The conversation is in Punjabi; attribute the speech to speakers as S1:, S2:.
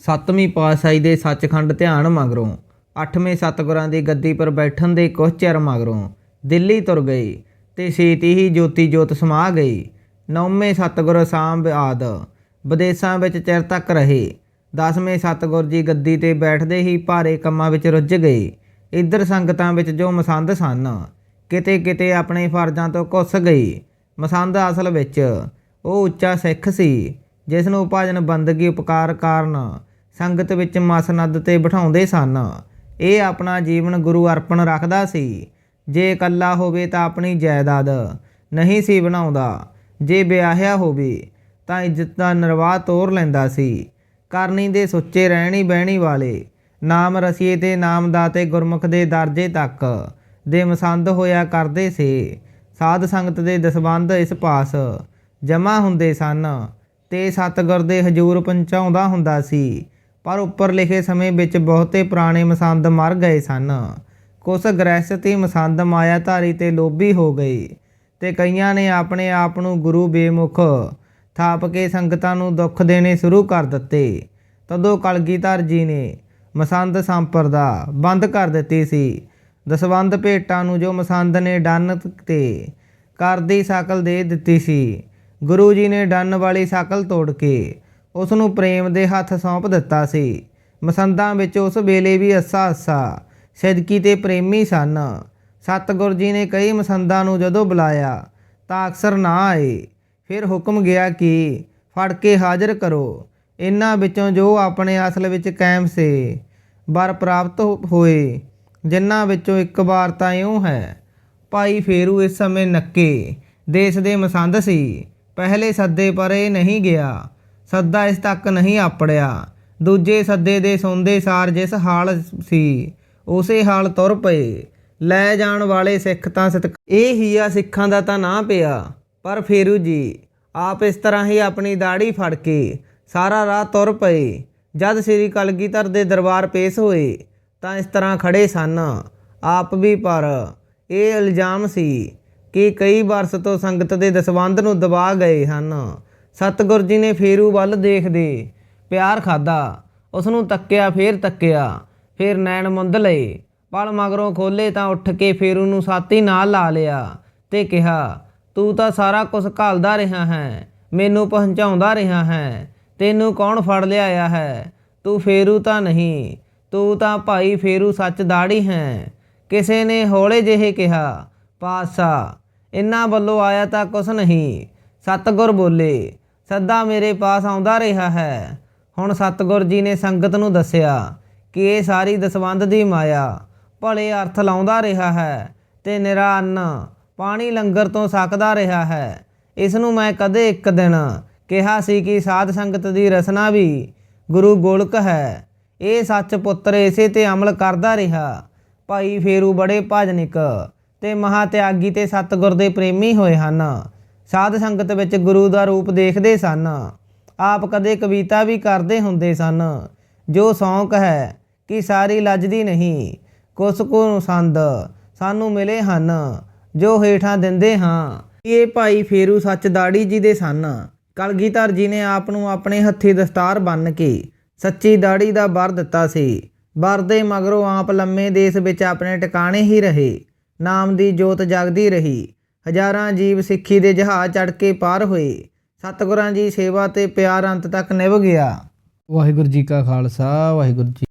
S1: ਸੱਤਵੀਂ ਪਾਤਸ਼ਾਹੀ ਦੇ ਸੱਚਖੰਡ ਧਿਆਨ ਮਗਰੋਂ, ਅੱਠਵੇਂ ਸਤਿਗੁਰਾਂ ਦੀ ਗੱਦੀ ਪਰ ਬੈਠਣ ਦੇ ਕੁਝ ਚਿਰ ਮਗਰੋਂ ਦਿੱਲੀ ਤੁਰ ਗਏ ਤੇ ਛੇਤੀ ਹੀ ਜੋਤੀ ਜੋਤ ਸਮਾ ਗਈ। ਨੌਵੇਂ ਸਤਿਗੁਰ ਸਾਂਭ ਆਦ ਵਿਦੇਸ਼ਾਂ ਵਿੱਚ ਚਿਰ ਤੱਕ ਰਹੇ। ਦਸਵੇਂ ਸਤਿਗੁਰ ਜੀ ਗੱਦੀ ਤੇ ਬੈਠਦੇ ਹੀ ਭਾਰੇ ਕੰਮਾਂ ਵਿੱਚ ਰੁੱਝ ਗਏ। ਇੱਧਰ ਸੰਗਤਾਂ ਵਿੱਚ ਜੋ ਮਸੰਦ ਸਨ ਕਿਤੇ ਕਿਤੇ ਆਪਣੇ ਫਰਜ਼ਾਂ ਤੋਂ ਘੁੱਸ ਗਈ। ਮਸੰਦ ਅਸਲ ਵਿੱਚ ਉਹ ਉੱਚਾ ਸਿੱਖ ਸੀ ਜਿਸ ਨੂੰ ਭਜਨ ਬੰਦਗੀ ਉਪਕਾਰ ਕਾਰਨ ਸੰਗਤ ਵਿੱਚ ਮਸਨਦ ਤੇ ਬਿਠਾਉਂਦੇ ਸਨ। ਇਹ ਆਪਣਾ ਜੀਵਨ ਗੁਰੂ ਅਰਪਣ ਰੱਖਦਾ ਸੀ। ਜੇ ਇਕੱਲਾ ਹੋਵੇ ਤਾਂ ਆਪਣੀ ਜਾਇਦਾਦ ਨਹੀਂ ਸੀ ਬਣਾਉਂਦਾ। ਜੇ ਵਿਆਹਿਆ ਹੋਵੇ ਤਾਂ ਇੱਜ਼ਤ ਦਾ ਨਿਰਵਾਹ ਤੋਰ ਲੈਂਦਾ ਸੀ। ਕਰਨੀ ਦੇ ਸੁੱਚੇ ਰਹਿਣੀ ਬਹਿਣੀ ਵਾਲੇ, ਨਾਮ ਰਸੀਏ ਤੇ ਨਾਮ ਦਾਤੇ ਗੁਰਮੁਖ ਦੇ ਦਰਜੇ ਤੱਕ ਦੇ ਮਸੰਦ ਹੋਇਆ ਕਰਦੇ ਸੀ। ਸਾਧ ਸੰਗਤ ਦੇ ਦਸਬੰਧ ਇਸ ਪਾਸ ਜਮਾ ਹੁੰਦੇ ਸਨ ਤੇ ਸਤਿਗੁਰ ਦੇ ਹਜੂਰ ਪਹੁੰਚਾਉਂਦਾ ਹੁੰਦਾ ਸੀ। ਪਰ ਉੱਪਰ ਲਿਖੇ ਸਮੇਂ ਵਿੱਚ ਬਹੁਤੇ ਪੁਰਾਣੇ ਮਸੰਦ ਮਰ ਗਏ ਸਨ। ਕੁਝ ਗ੍ਰਹਿਸਤੀ ਮਸੰਦ ਮਾਇਆਧਾਰੀ ਤੇ ਲੋਭੀ ਹੋ ਗਏ ਤੇ ਕਈਆਂ ਨੇ ਆਪਣੇ ਆਪ ਨੂੰ ਗੁਰੂ ਬੇਮੁਖ ਥਾਪ ਕੇ ਸੰਗਤਾਂ ਨੂੰ ਦੁੱਖ ਦੇਣੇ ਸ਼ੁਰੂ ਕਰ ਦਿੱਤੇ। ਤਦੋਂ ਕਲਗੀਧਰ ਜੀ ਨੇ ਮਸੰਦ ਸੰਪਰਦਾ ਬੰਦ ਕਰ ਦਿੱਤੀ ਸੀ। ਦਸਵੰਦ ਭੇਟਾਂ ਨੂੰ ਜੋ ਮਸੰਦ ਨੇ ਡੰਨ ਤੇ ਕਰਦੀ ਸ਼ਕਲ ਦੇ ਦਿੱਤੀ ਸੀ, ਗੁਰੂ ਜੀ ਨੇ ਡੰਨ ਵਾਲੀ ਸ਼ਕਲ ਤੋੜ ਕੇ ਉਸ ਨੂੰ ਪ੍ਰੇਮ ਦੇ ਹੱਥ ਸੌਂਪ ਦਿੱਤਾ ਸੀ। ਮਸੰਦਾਂ ਵਿੱਚ ਉਸ ਵੇਲੇ ਵੀ ਅੱਸਾ ਅੱਸਾ ਸਿਦਕੀ ਤੇ ਪ੍ਰੇਮੀ ਸਨ। ਸਤਿਗੁਰ ਜੀ ਨੇ ਕਈ ਮਸੰਦਾਂ ਨੂੰ ਜਦੋਂ ਬੁਲਾਇਆ, ਤਾਂ ਅਕਸਰ ਨਾ ਆਏ। ਫਿਰ ਹੁਕਮ ਗਿਆ ਕਿ ਫੜ ਕੇ ਹਾਜ਼ਰ ਕਰੋ। ਇਹਨਾਂ ਵਿੱਚੋਂ ਜੋ ਆਪਣੇ ਅਸਲ ਵਿੱਚ ਕਾਇਮ ਸੇ, ਵਰ ਪ੍ਰਾਪਤ ਹੋ- ਹੋਏ, ਜਿਨ੍ਹਾਂ ਵਿੱਚੋਂ ਇੱਕ ਵਾਰ ਤਾਂ ਇਉਂ ਹੈ। ਭਾਈ ਫੇਰੂ ਇਸ ਸਮੇਂ ਨੱਕੇ, ਦੇਸ਼ ਦੇ ਮਸੰਦ ਸੀ। ਪਹਿਲੇ ਸੱਦੇ ਪਰ ਇਹ ਨਹੀਂ ਗਿਆ। ਸੱਦਾ ਇਸ ਤੱਕ ਨਹੀਂ ਆਪੜਿਆ। ਦੂਜੇ ਸੱਦੇ ਦੇ ਸੌਂਦੇ ਸਾਰ ਜਿਸ ਹਾਲ ਸੀ, ਉਸੇ ਹਾਲ ਤੁਰ ਪਏ। ਲੈ ਜਾਣ ਵਾਲੇ ਸਿੱਖ ਤਾਂ ਸਤਿ ਇਹ ਹੀ ਆ ਸਿੱਖਾਂ ਦਾ ਤਾਂ ਨਾ ਪਿਆ। ਪਰ ਫੇਰੂ ਜੀ, ਆਪ ਇਸ ਤਰ੍ਹਾਂ ਹੀ ਆਪਣੀ ਦਾੜੀ ਫੜ ਕੇ ਸਾਰਾ ਰਾਹ ਤੁਰ ਪਏ। ਜਦ ਸ੍ਰੀ ਕਲਗੀਧਰ ਦੇ ਦਰਬਾਰ ਪੇਸ਼ ਹੋਏ, ਤਾਂ ਇਸ ਤਰ੍ਹਾਂ ਖੜੇ ਸਨ। ਆਪ ਵੀ ਪਰ ਇਹ ਇਲਜ਼ਾਮ ਸੀ ਕਿ ਕਈ ਵਰਸ ਤੋਂ ਸੰਗਤ ਦੇ ਦਸਵੰਧ ਨੂੰ ਦਬਾ ਗਏ ਹਨ। ਸਤਿਗੁਰ ਜੀ ਨੇ ਫੇਰੂ ਵੱਲ ਦੇਖਦੇ, ਪਿਆਰ ਖਾਦਾ ਉਸ ਨੂੰ ਤੱਕਿਆ, ਫੇਰ ਤੱਕਿਆ, ਫੇਰ ਨੈਣ ਮੁੰਦ ਲਏ, ਪਲ ਮਗਰੋਂ ਖੋਲੇ ਤਾਂ ਉੱਠ ਕੇ ਫੇਰੂ ਨੂੰ ਸਾਥੀ ਨਾਲ ਲਾ ਲਿਆ ਤੇ ਕਿਹਾ, ਤੂੰ ਤਾਂ ਸਾਰਾ ਕੁਝ ਘਾਲਦਾ ਰਿਹਾ ਹੈ, ਮੈਨੂੰ ਪਹੁੰਚਾਉਂਦਾ ਰਿਹਾ ਹੈ, ਤੈਨੂੰ ਕੌਣ ਫੜ ਲਿਆਇਆ ਹੈ? ਤੂੰ ਫੇਰੂ ਤਾਂ ਨਹੀਂ, ਤੂੰ ਤਾਂ ਭਾਈ ਫੇਰੂ ਸੱਚ ਦਾੜੀ ਹੈ। ਕਿਸੇ ਨੇ ਹੌਲੇ ਜਿਹੇ ਕਿਹਾ ਪਾਸਾ ਇਨਾਂ ਵੱਲੋਂ ਆਇਆ ਤਾਂ ਕੁਛ ਨਹੀਂ। ਸਤਗੁਰ ਬੋਲੇ ਸੱਦਾ ਮੇਰੇ ਪਾਸ ਆਉਂਦਾ ਰਿਹਾ ਹੈ। ਹੁਣ ਸਤਗੁਰ ਜੀ ਨੇ ਸੰਗਤ ਨੂੰ ਦੱਸਿਆ ਕਿ ਇਹ ਸਾਰੀ ਦਸਵੰਧ ਦੀ ਮਾਇਆ ਭਲੇ ਅਰਥ ਲਾਉਂਦਾ ਰਿਹਾ ਹੈ ਤੇ ਨਿਰਾ ਅੰਨ ਪਾਣੀ ਲੰਗਰ ਤੋਂ ਸਕਦਾ ਰਿਹਾ ਹੈ। ਇਸ ਨੂੰ ਮੈਂ ਕਦੇ ਇੱਕ ਦਿਨ ਕਿਹਾ ਸੀ ਕਿ ਸਾਧ ਸੰਗਤ ਦੀ ਰਸਨਾ ਵੀ ਗੁਰੂ ਗੋਲਕ ਹੈ। ਇਹ ਸੱਚ ਪੁੱਤਰ ਇਸੇ ਤੇ ਅਮਲ ਕਰਦਾ ਰਿਹਾ। ਭਾਈ ਫੇਰੂ ਬੜੇ ਭਾਜਨਿਕ ਤੇ ਮਹਾ ਤਿਆਗੀ ਤੇ ਸਤਿਗੁਰ ਦੇ ਪ੍ਰੇਮੀ ਹੋਏ ਹਨ। ਸਾਧ ਸੰਗਤ ਵਿੱਚ ਗੁਰੂ ਦਾ ਰੂਪ ਦੇਖਦੇ ਸਨ। ਆਪ ਕਦੇ ਕਵਿਤਾ ਵੀ ਕਰਦੇ ਹੁੰਦੇ ਸਨ। ਜੋ ਸ਼ੌਂਕ ਹੈ ਕਿ ਸਾਰੀ ਲੱਜਦੀ ਨਹੀਂ ਕੁਛ ਕੁ ਸੰਦ ਸਾਨੂੰ ਮਿਲੇ ਹਨ, ਜੋ ਹੇਠਾਂ ਦਿੰਦੇ ਹਾਂ। ਇਹ ਭਾਈ ਫੇਰੂ ਸੱਚ ਦਾੜੀ ਜੀ ਦੇ ਸਨ। ਕਲਗੀਧਰ ਜੀ ਨੇ ਆਪ ਨੂੰ ਆਪਣੇ ਹੱਥੀ ਦਸਤਾਰ ਬੰਨ ਕੇ ਸੱਚੀ ਦਾੜੀ ਦਾ ਵਰ ਦਿੱਤਾ ਸੀ। ਵਰ ਦੇ ਮਗਰੋਂ ਆਪ ਲੰਮੇ ਦੇਸ਼ ਵਿੱਚ ਆਪਣੇ ਟਿਕਾਣੇ ਹੀ ਰਹੇ। ਨਾਮ ਦੀ ਜੋਤ ਜਗਦੀ ਰਹੀ। ਹਜ਼ਾਰਾਂ ਜੀਵ ਸਿੱਖੀ ਦੇ ਜਹਾਜ਼ ਚੜ ਕੇ ਪਾਰ ਹੋਏ। ਸਤਿਗੁਰਾਂ ਜੀ ਸੇਵਾ ਤੇ ਪਿਆਰ ਅੰਤ ਤੱਕ ਨਿਭ ਗਿਆ। ਵਾਹਿਗੁਰੂ ਜੀ ਕਾ ਖਾਲਸਾ, ਵਾਹਿਗੁਰੂ ਜੀ